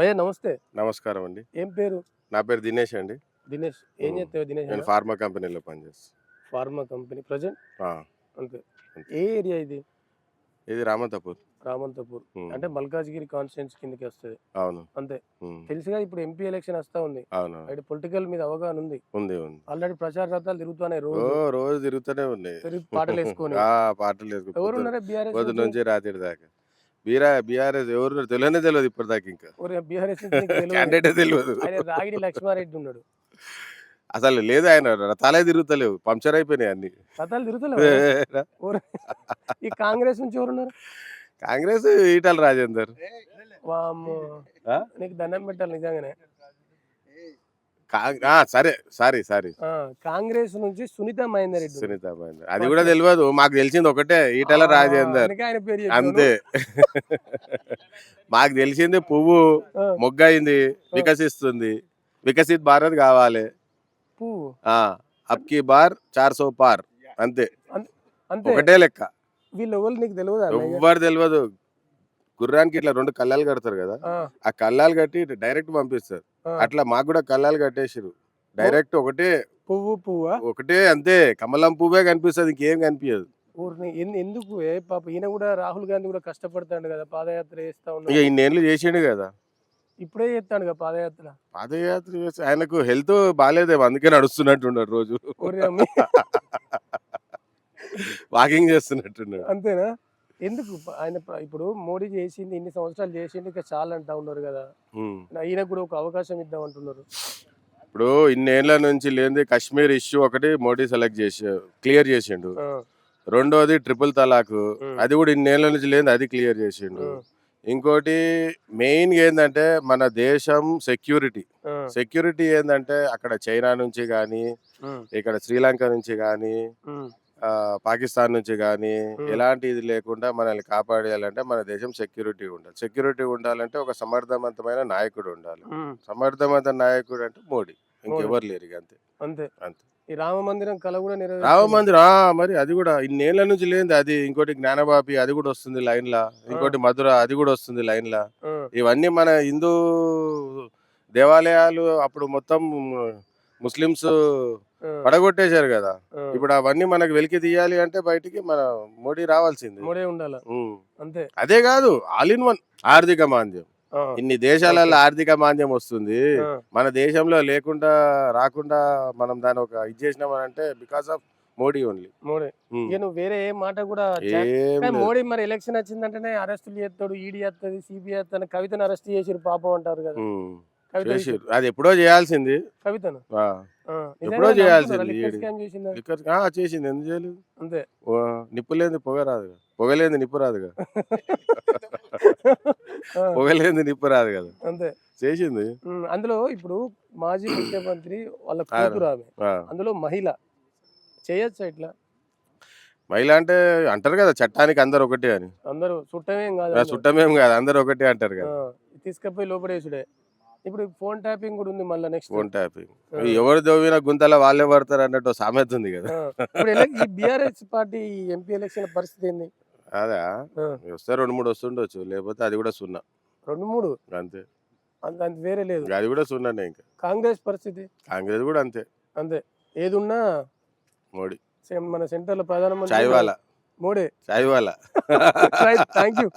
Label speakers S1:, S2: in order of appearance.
S1: భయ్య నమస్తే.
S2: నమస్కారం అండి.
S1: ఏం పేరు?
S2: నా పేరు దినేష్ అండి.
S1: దినేష్. ఏం. చేస్తావు దినేష్
S2: నేను ఫార్మా కంపెనీలో పనిచేస్తాను
S1: ఫార్మా కంపెనీ ప్రజెంట్?
S2: ఆ,
S1: అంతే. ఏ ఏరియా ఇది?
S2: ఇది రామంతపూర్.
S1: రామంతపూర్. అంటే మల్కాజ్గిరి కాన్స్టిట్యూన్స్ కిందకి వస్తుంది.
S2: అవును.
S1: అంతే. తెలుసుగా ఇప్పుడు ఎంపీ ఎలక్షన్ వస్తా ఉంది.
S2: అవును
S1: పొలిటికల్ మీద అవగాహన ఉంది.
S2: ఉంది ఉంది.
S1: ఆల్రెడీ ప్రచార రథాలు తిరుగుతున్నాయి రోజు.
S2: రోజు తిరుగుతూనే ఉన్నాయి.
S1: పాటలు వేసుకొని
S2: ఆ, పాటలు వేసుకుని నుంచి రాత్రి దాకా. బీరా బీఆర్ఎస్ ఎవరు తెలియనే తెలియదు ఇప్పటిదాకా ఇంకా.
S1: బీఆర్ఎస్
S2: క్యాండిడేటే తెలియదు.
S1: రాగిడి లక్ష్మారెడ్డి ఉన్నాడు.
S2: అసలు లేదు ఆయన రథాలే తిరుగుతలేవు. పంక్చర్ అయిపోయినాయి అన్ని.
S1: రథాలు తిరుగుతలేవు? ఈ కాంగ్రెస్ నుంచి ఎవరున్నారు?
S2: కాంగ్రెస్ ఈటల రాజేందర్?
S1: నీకు దండం పెట్టాలి నిజంగానే.
S2: సరే సారీ సారీ.
S1: కాంగ్రెస్ నుంచి సునీత మహేందర్ రెడ్డి
S2: సునీత మహేందర్. అది కూడా తెలియదు మాకు తెలిసింది ఒకటే ఈటల రాజేందర్. అంతే. మాకు తెలిసింది పువ్వు
S1: ఆ,
S2: మొగ్గ అయింది వికసిస్తుంది. వికసిత్ భారత్ కావాలి.
S1: పువ్వు.
S2: ఆ అబ్కి బార్ చార్ సో పార్. అంతే. ఒకటే లెక్క.
S1: వీళ్ళు ఎవరు నీకు తెలియదు
S2: ఎవ్వరు తెలియదు గుర్రానికి ఇట్లా రెండు కళ్ళాలు కడతారు కదా ఆ. కళ్ళాలు కట్టి డైరెక్ట్ పంపిస్తారు. అట్లా మాకు కూడా కళ్ళాలు కట్టేసారు డైరెక్ట్ ఒకటే
S1: పువ్వు పువ్వా?
S2: ఒకటే అంతే కమలం పువ్వే కనిపిస్తుంది ఇంకేం కనిపించదు
S1: ఎందుకు? ఏ పాప ఈయన కూడా రాహుల్ గాంధీ కూడా కష్టపడతాడు కదా పాదయాత్ర చేస్తా
S2: ఇక
S1: ఉన్నాడు
S2: ఇన్నేళ్ళు చేసిండు కదా.
S1: ఇప్పుడే చేస్తాడు కదా పాదయాత్ర.
S2: పాదయాత్ర చేస్తే ఆయనకు హెల్త్ బాగాలేదేమో అందుకే నడుస్తున్నట్టున్నాడు రోజు. వాకింగ్ చేస్తున్నట్టున్నాడు
S1: అంతేనా? ఎందుకు? ఆయన ఇప్పుడు మోడీ చేసింది ఇన్ని సంవత్సరాలు చేసింది ఇంకా చాలా అంటా ఉన్నారు కదా. ఈయన కూడా ఒక అవకాశం ఇద్దాం అంటున్నారు.
S2: ఇప్పుడు ఇన్నేళ్ళ నుంచి లేనిది కాశ్మీర్ ఇష్యూ ఒకటి మోడీ సెలెక్ట్ చేసి క్లియర్ చేసిండు. రెండోది ట్రిపుల్ తలాక్. అది కూడా ఇన్నేళ్ళ నుంచి లేనిది అది క్లియర్ చేసిండు. ఇంకోటి మెయిన్ ఏంటంటే మన దేశం సెక్యూరిటీ. సెక్యూరిటీ ఏంటంటే అక్కడ చైనా నుంచి కానీ ఇక్కడ శ్రీలంక నుంచి కానీ పాకిస్తాన్ నుంచి కానీ
S1: Hmm.
S2: ఎలాంటి ఇది లేకుండా మనల్ని కాపాడేయాలంటే మన దేశం సెక్యూరిటీ ఉండాలి. సెక్యూరిటీ ఉండాలంటే ఒక సమర్థవంతమైన నాయకుడు ఉండాలి.
S1: ఉమ్,
S2: సమర్థవంత నాయకుడు అంటే మోడీ. ఇంకెవరు లేరు ఇక అంతే.
S1: అంతే.
S2: అంతే.
S1: ఈ రామ మందిరం కళ కూడా
S2: రామ. మందిరం ఆ, మరి అది కూడా ఇన్నేళ్ళ నుంచి లేనిది అది. ఇంకోటి జ్ఞానబాపి అది కూడా వస్తుంది లైన్ లా ఇంకోటి మధుర అది కూడా వస్తుంది లైన్ లా
S1: ఆ,
S2: ఇవన్నీ మన హిందూ దేవాలయాలు అప్పుడు మొత్తం ముస్లిమ్స్
S1: ఆ,
S2: పడగొట్టేశారు కదా. ఇప్పుడు అవన్నీ మనకు వెలికి తీయాలి అంటే బయటికి మన మోడీ రావాల్సింది.
S1: మోడే ఉండాల. అంతే.
S2: అదే కాదు ఆల్ ఇన్ వన్ ఆర్థిక మాంద్యం. ఇన్ని దేశాలలో ఆర్థిక మాంద్యం వస్తుంది. మన దేశంలో లేకుండా రాకుండా మనం దాన్ని ఒక ఇది చేసినామని అంటే బికాస్ ఆఫ్ మోడీ ఓన్లీ
S1: మోడే. ఇక నువ్వు వేరే ఏ మాట కూడా. మోడీ మరి ఎలక్షన్ వచ్చిందంటేనే అరెస్టులు చేస్తాడు ఈడీ చేస్తుంది సిబిఐ చేస్తాను కవితను అరెస్ట్ చేసిరు పాపం అంటారు కదా.
S2: అది ఎప్పుడో చేయాల్సింది.
S1: కవితను?
S2: ఎప్పుడో చేయాల్సింది చేసింది? ఎందుకు చేయలేదు?
S1: అంతే.
S2: ఓ, నిప్పు లేని పొగ రాదుగా. పొగలేంది నిప్పు రాదుగా. పొగలేంది నిప్పు రాదు కదా.
S1: అంతే.
S2: చేసింది.
S1: అందులో ఇప్పుడు మాజీ ముఖ్యమంత్రి వాళ్ళ. కూతురు ఆమె. అందులో మహిళ. చేయొచ్చా ఇట్లా?
S2: మహిళ అంటే అంటారు కదా చట్టానికి అందరు ఒకటే అని.
S1: అందరూ చుట్టమేం కాదు.
S2: చుట్టమేం కాదు అందరు ఒకటే అంటారు కదా.
S1: తీసుకపోయి లోపడేసుడే. ఇప్పుడు ఫోన్ ట్యాపింగ్ కూడా ఉంది మళ్ళీ నెక్స్ట్
S2: ఫోన్ ట్యాపింగ్. ఎవరు దవ్విన గుంతల వాళ్ళే పడతారు అన్నట్టు సామెత ఉంది కదా.
S1: ఇప్పుడు ఈ బీఆర్ఎస్ పార్టీ ఎంపీ ఎలక్షన్ పరిస్థితి ఏంది?
S2: అదా? వస్తే రెండు మూడు వస్తుండొచ్చు లేకపోతే అది కూడా సున్నా.
S1: రెండు మూడు?
S2: అంతే.
S1: అంత వేరే లేదు.
S2: అది కూడా సున్నానే ఇంకా.
S1: కాంగ్రెస్ పరిస్థితి?
S2: కాంగ్రెస్ కూడా అంతే.
S1: అంతే. ఏదున్నా?
S2: మోడీ.
S1: సేమ్ మన సెంటర్లో ప్రధానమంత్రి
S2: చాయ్ వాళ్ళ
S1: మోడే.
S2: చాయ్ వాళ్ళ
S1: థ్యాంక్ యూ